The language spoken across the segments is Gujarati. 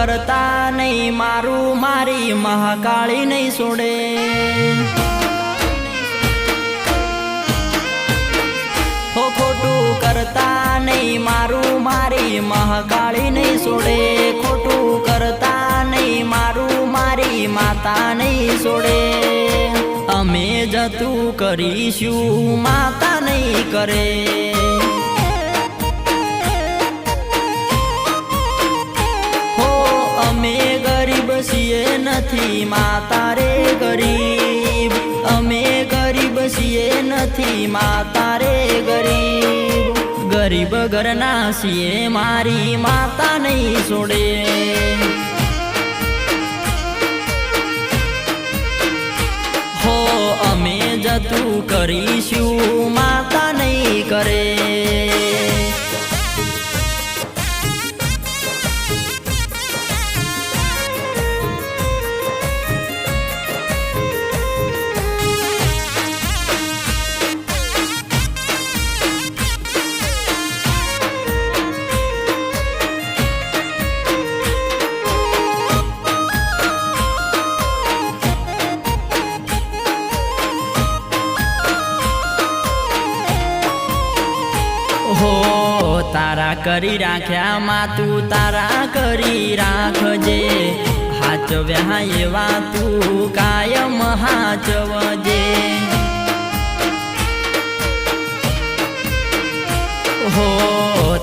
કરતા નહીં, મારું મારી મહાકાળી નહીં છોડે હો, ખોટું કરતા નહીં, મારું મારી મહાકાળી નહીં છોડે ખોટું કરતા નહીં, મારું મારી માતા નહીં છોડે અમે જતું કરીશું, માતા નહીં કરે. નથી માતા રે ગરીબ. અમે ગરીબ છીએ નથી માતા રે ગરીબ. ગરીબ ઘરના છીએ, મારી માતા નહીં છોડે. હો, અમે જતું કરીશું, માતા નહીં કરે. હો, તારા કરી રાખ્યા માં તું તારા કરી રાખજે. હાચવ્યા એવા તું કાયમ હાચવજે. હો,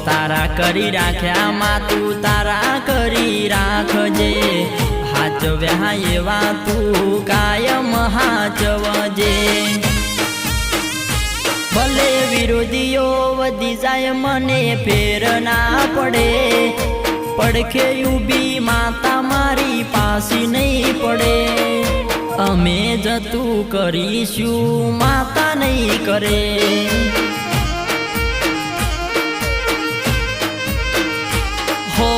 તારા કરી રાખ્યા માં તું તારા કરી રાખજે. હાચવ્યા એવા તું કાયમ વધી જાય મને ફેર ના પડે. પડખે ઊભી માતા મારી પાસી નહીં પડે. અમે જતું કરીશું, માતા નહીં કરે. હો,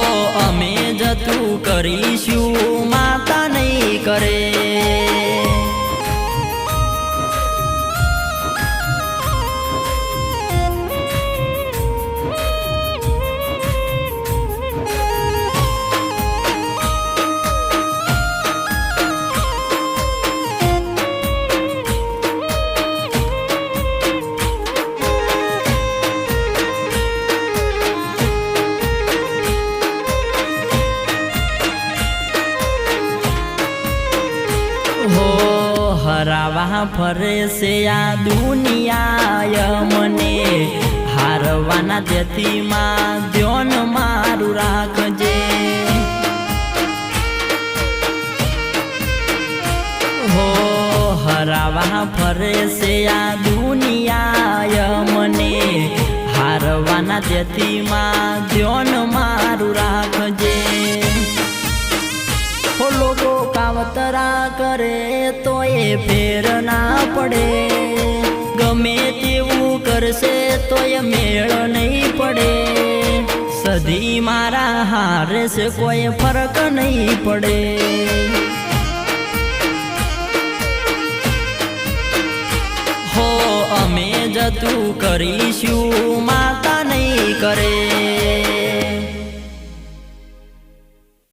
અમે જતું કરીશું, માતા નહીં કરે. હરાવા ફરે છે આ દુનિયાય મને. હારવાના જેથી માં ધ્યોન મારું રાખજે. હો, હરાવા ફરે છે આ દુનિયાય મને. હારવાના જેથી માં ધ્યોન કરે તો એ ફેર ના પડે. ગમે તેવું કરશે તો એ મેળ નહીં પડે. સધી મારા હારે છે કોઈ ફરક નહીં પડે. હો, અમે જતું કરીશું, માતા નહીં કરે.